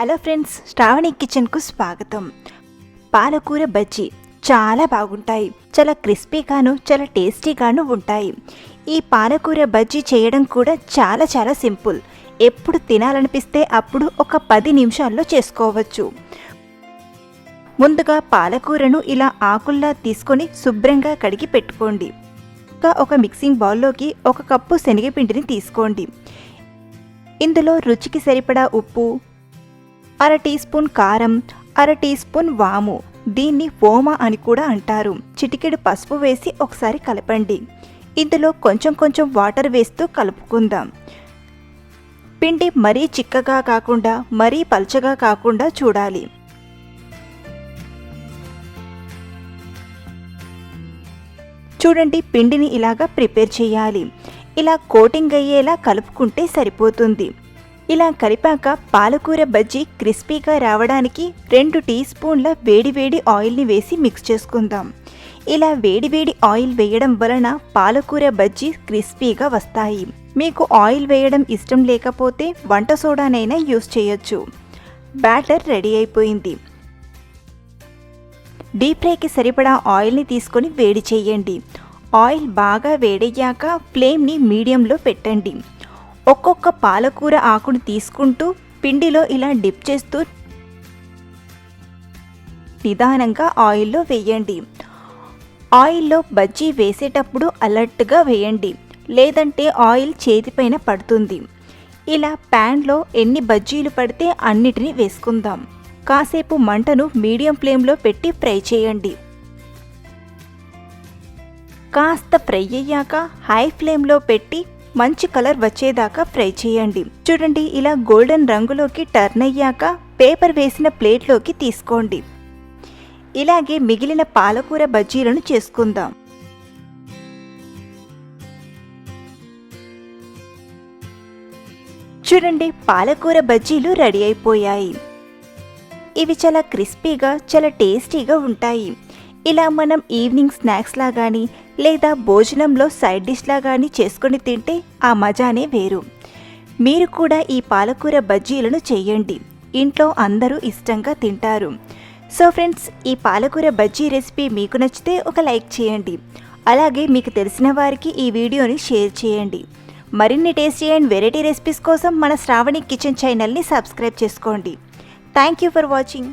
Hello friends Shravani కిచెన్కు స్వాగతం. పాలకూర బజ్జీ చాలా బాగుంటాయి. చాలా క్రిస్పీగాను చాలా టేస్టీగాను ఉంటాయి. ఈ పాలకూర బజ్జీ చేయడం కూడా చాలా చాలా సింపుల్. ఎప్పుడు తినాలనిపిస్తే అప్పుడు ఒక పది నిమిషాల్లో చేసుకోవచ్చు. ముందుగా పాలకూరను ఇలా ఆకుల్లా తీసుకొని శుభ్రంగా కడిగి పెట్టుకోండి. ఇంకా ఒక మిక్సింగ్ బౌల్లోకి ఒక కప్పు శనగపిండిని తీసుకోండి. ఇందులో రుచికి సరిపడా ఉప్పు అర టీ స్పూన్ కారం అర టీ స్పూన్ వాము. దీన్ని ఓమ అని కూడా అంటారు. చిటికెడు పసుపు వేసి ఒకసారి కలపండి. ఇందులో కొంచెం కొంచెం వాటర్ వేస్తూ కలుపుకుందాం. పిండి మరీ చిక్కగా కాకుండా మరీ పల్చగా కాకుండా చూడాలి. చూడండి పిండిని ఇలాగా ప్రిపేర్ చేయాలి. ఇలా కోటింగ్ అయ్యేలా కలుపుకుంటే సరిపోతుంది. ఇలా కలిపాక పాలకూర బజ్జీ క్రిస్పీగా రావడానికి రెండు టీ స్పూన్ల వేడివేడి ఆయిల్ని వేసి మిక్స్ చేసుకుందాం. ఇలా వేడివేడి ఆయిల్ వేయడం వలన పాలకూర బజ్జీ క్రిస్పీగా వస్తాయి. మీకు ఆయిల్ వేయడం ఇష్టం లేకపోతే వంట సోడానైనా యూస్ చేయొచ్చు. బ్యాటర్ రెడీ అయిపోయింది. డీప్ ఫ్రైకి సరిపడా ఆయిల్ని తీసుకొని వేడి చేయండి. ఆయిల్ బాగా వేడయ్యాక ఫ్లేమ్ని మీడియంలో పెట్టండి. ఒక్కొక్క పాలకూర ఆకును తీసుకుంటూ పిండిలో ఇలా డిప్ చేస్తూ నిదానంగా ఆయిల్లో వేయండి. ఆయిల్లో బజ్జీ వేసేటప్పుడు అలర్ట్గా వేయండి. లేదంటే ఆయిల్ చేతిపైన పడుతుంది. ఇలా ప్యాన్లో ఎన్ని బజ్జీలు పడితే అన్నిటినీ వేసుకుందాం. కాసేపు మంటను మీడియం ఫ్లేమ్లో పెట్టి ఫ్రై చేయండి. కాస్త ఫ్రై అయ్యాక హై ఫ్లేమ్లో పెట్టి మంచి కలర్ వచ్చేదాకా ఫ్రై చేయండి. చూడండి ఇలా గోల్డెన్ రంగులోకి టర్న్ అయ్యాక పేపర్ వేసిన ప్లేట్లోకి తీసుకోండి. ఇలాగే మిగిలిన పాలకూర బజ్జీలను చేసుకుందాం. చూడండి పాలకూర బజ్జీలు రెడీ అయిపోయాయి. ఇవి చాలా క్రిస్పీగా చాలా టేస్టీగా ఉంటాయి. ఇలా మనం ఈవినింగ్ స్నాక్స్లా కానీ లేదా భోజనంలో సైడ్ డిష్లా కానీ చేసుకొని తింటే ఆ మజానే వేరు. మీరు కూడా ఈ పాలకూర బజ్జీలను చేయండి. ఇంట్లో అందరూ ఇష్టంగా తింటారు. సో ఫ్రెండ్స్ ఈ పాలకూర బజ్జీ రెసిపీ మీకు నచ్చితే ఒక లైక్ చేయండి. అలాగే మీకు తెలిసిన వారికి ఈ వీడియోని షేర్ చేయండి. మరిన్ని టేస్టీ అండ్ వెరైటీ రెసిపీస్ కోసం మన శ్రావణి కిచెన్ ఛానల్ని సబ్స్క్రైబ్ చేసుకోండి. Thank you for watching